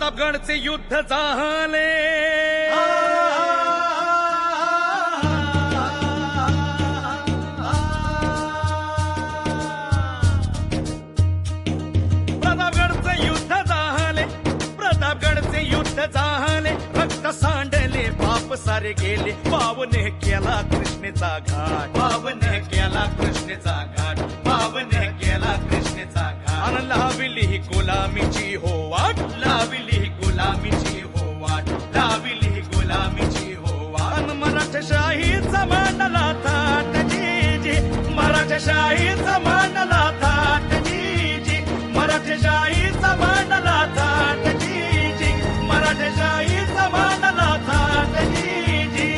प्रतापगडचे युद्ध झाले प्रतापगडचे युद्ध झाले प्रतापगडचे युद्ध झाले रक्त सांडले पाप सारे गेले। पावने केला कृष्णेचा घाट। पावने केला कृष्णेचा घाट। पावने केला कृष्णेचा घाट। अन लाविली ही गुलामीची हो। मराठशाहीचा मांडला थाटजीजी मराठशाहीचा मांडला थाटजीजी मराठशाहीचा मांडला थाटजीजी